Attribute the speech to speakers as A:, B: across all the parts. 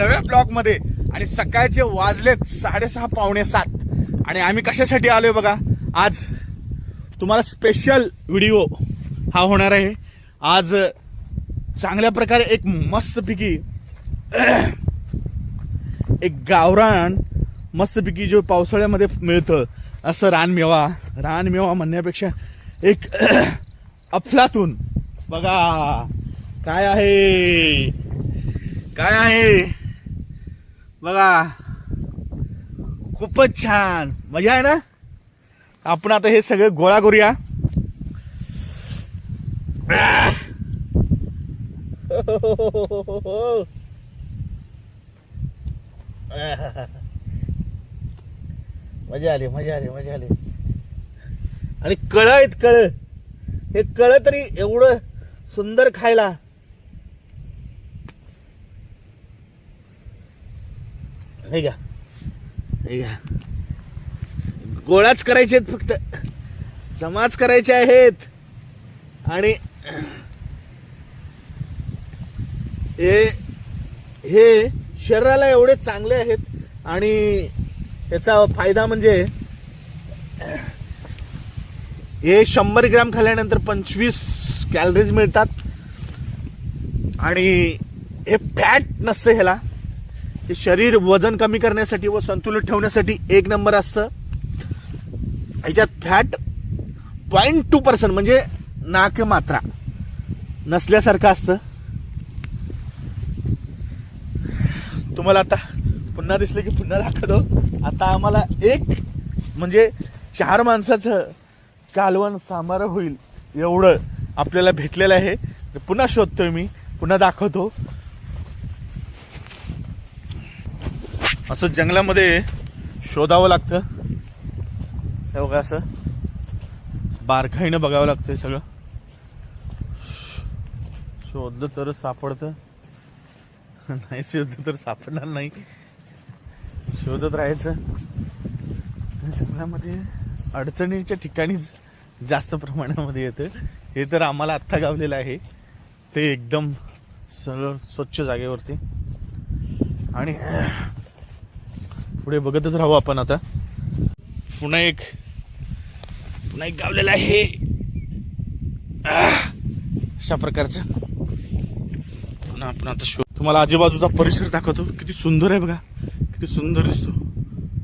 A: नव्या ब्लॉगमध्ये. आणि सकाळचे वाजलेत साडेसहा पावणे सात. आणि आम्ही कशासाठी आलोय बघा? आज तुम्हाला स्पेशल व्हिडिओ हा होणार आहे. आज चांगल्या प्रकारे एक मस्तपैकी एक गावरान मस्तपैकी जो पावसाळ्यामध्ये मिळतं असं रानमेवा रानमेवा म्हणण्यापेक्षा एक अफलातून. बघा काय आहे? काय आहे? बघा. खूपच छान. मजा आहे ना? आपण आता हे सगळं गोळा करूया. मजा आली मजा आली मजा आली. आणि कळ आहेत कळ. हे कळ तरी एवढं सुंदर खायला. हे घ्या. हे घ्या. गोळाच करायचे आहेत फक्त. जमाच करायचे आहेत. आणि हे हे शरीराला एवढे चांगले आहेत आणि याचा फायदा म्हणजे हे शंभर ग्रॅम खाल्ल्यानंतर पंचवीस कॅलरीज मिळतात. आणि हे फॅट नसतं ह्याला. शरीर वजन कमी करण्यासाठी व संतुलित ठेवण्यासाठी एक नंबर असतं. ह्याच्यात फॅट पॉईंट टू पर्सेंट म्हणजे नाक मात्रा नसल्यासारखं असतं. तुम्हाला आता पुन्हा दिसलं की पुन्हा दाखवतो. आता आम्हाला एक म्हणजे चार माणसाचं कालवण सामार होईल एवढं आपल्याला भेटलेलं आहे. पुन्हा शोधतोय मी पुन्हा दाखवतो. असं जंगलामध्ये शोधावं लागतं. हे बघा असं. बारकाईनं बघावं लागतं सगळं. शोधलं तर सापडतं. नाही शोधलं तर सापडणार नाही. शोधत राहायचं. जंगलामध्ये अडचणीच्या ठिकाणीच जास्त प्रमाणामध्ये येतं. हे तर आम्हाला आत्ता गावलेलं आहे. ते एकदम सरळ स्वच्छ जागेवरती. आणि पुढे बघतच राहू आपण आता. पुन्हा एक पुन्हा एक गावलेलं आहे. अशा प्रकारचं. पुन्हा आपण आता शो तुम्हाला आजूबाजूचा परिसर दाखवतो. किती सुंदर आहे बघा. किती सुंदर दिसतो.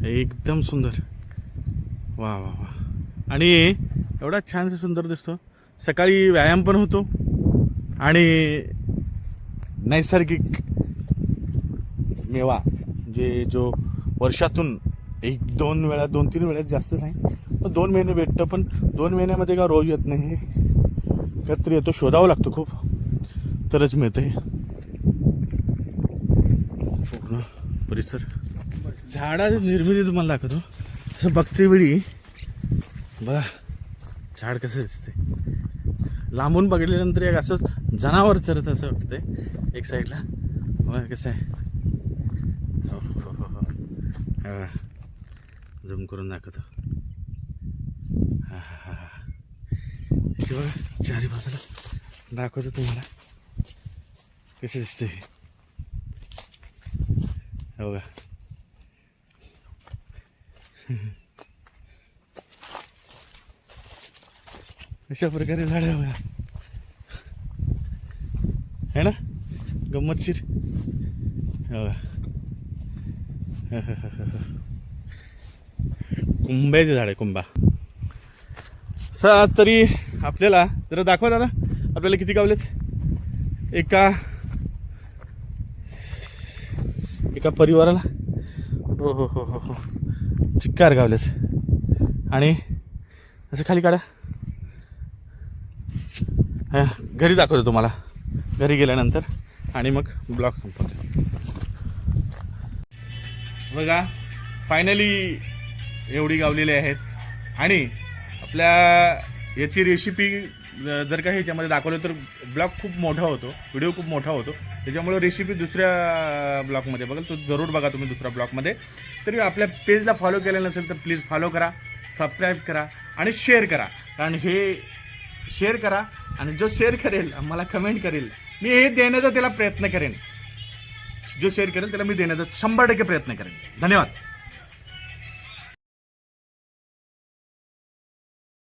A: एकदम सुंदर. वा वा वा. आणि एवढा छान सुंदर दिसतो. सकाळी व्यायाम पण होतो. आणि नैसर्गिक मेवा जे जो वर्षातून एक दोन वेळा दोन तीन वेळा जास्त नाही. दोन महिने भेटतं पण दोन महिन्यामध्ये का रोज येत नाही? कधीतरी येतो शोधावं लागतो खूप. तरच मिळतं पूर्ण परिसर. झाडा निर्मिती तुम्हाला दाखवतो. असं बघते वेळी. बघा झाड कसं दिसते लांबून बघितल्यानंतर एक असं जनावर चरत असं वाटतंय एक साईडला. बघा कसं आहे. हो. हो, झूम करून दाखवतो. हां हां हां बघा चारी बाजूला दाखवतो तुम्हाला. कसे दिसते हे. का बघा. अशा प्रकारे झाडं बघा. है ना? गंमतशीर. हे बघा. कुंब्याचे झाड आहे कुंभा. सर तरी आपल्याला जरा दाखवा दादा आपल्याला किती गावलेत? एका एका परिवाराला? हो हो हो हो हो. चिक्कार गावलेत. आणि असं खाली काढा. हां घरी दाखवतो तुम्हाला. घरी गेल्यानंतर. आणि मग ब्लॉग संपवतो. बघा फायनली एवढी गावलेली आहेत. आणि आपल्या याची रेसिपी जर का ह्याच्यामध्ये दाखवलं तर ब्लॉग खूप मोठा होतो व्हिडिओ खूप मोठा होतो. त्याच्यामुळे रेसिपी दुसऱ्या ब्लॉगमध्ये बघाल तो जरूर बघा तुम्ही दुसऱ्या ब्लॉगमध्ये तरी आपल्या पेजला फॉलो केलं नसेल तर प्लीज फॉलो करा सबस्क्राईब करा आणि शेअर करा. कारण हे शेअर करा आणि जो शेअर करेल मला कमेंट करेल मी हे देण्याचा त्याला प्रयत्न करेन.
B: जे शेअर करेल त्याला मी देण्याचा शंभर टक्के प्रयत्न करेन. धन्यवाद.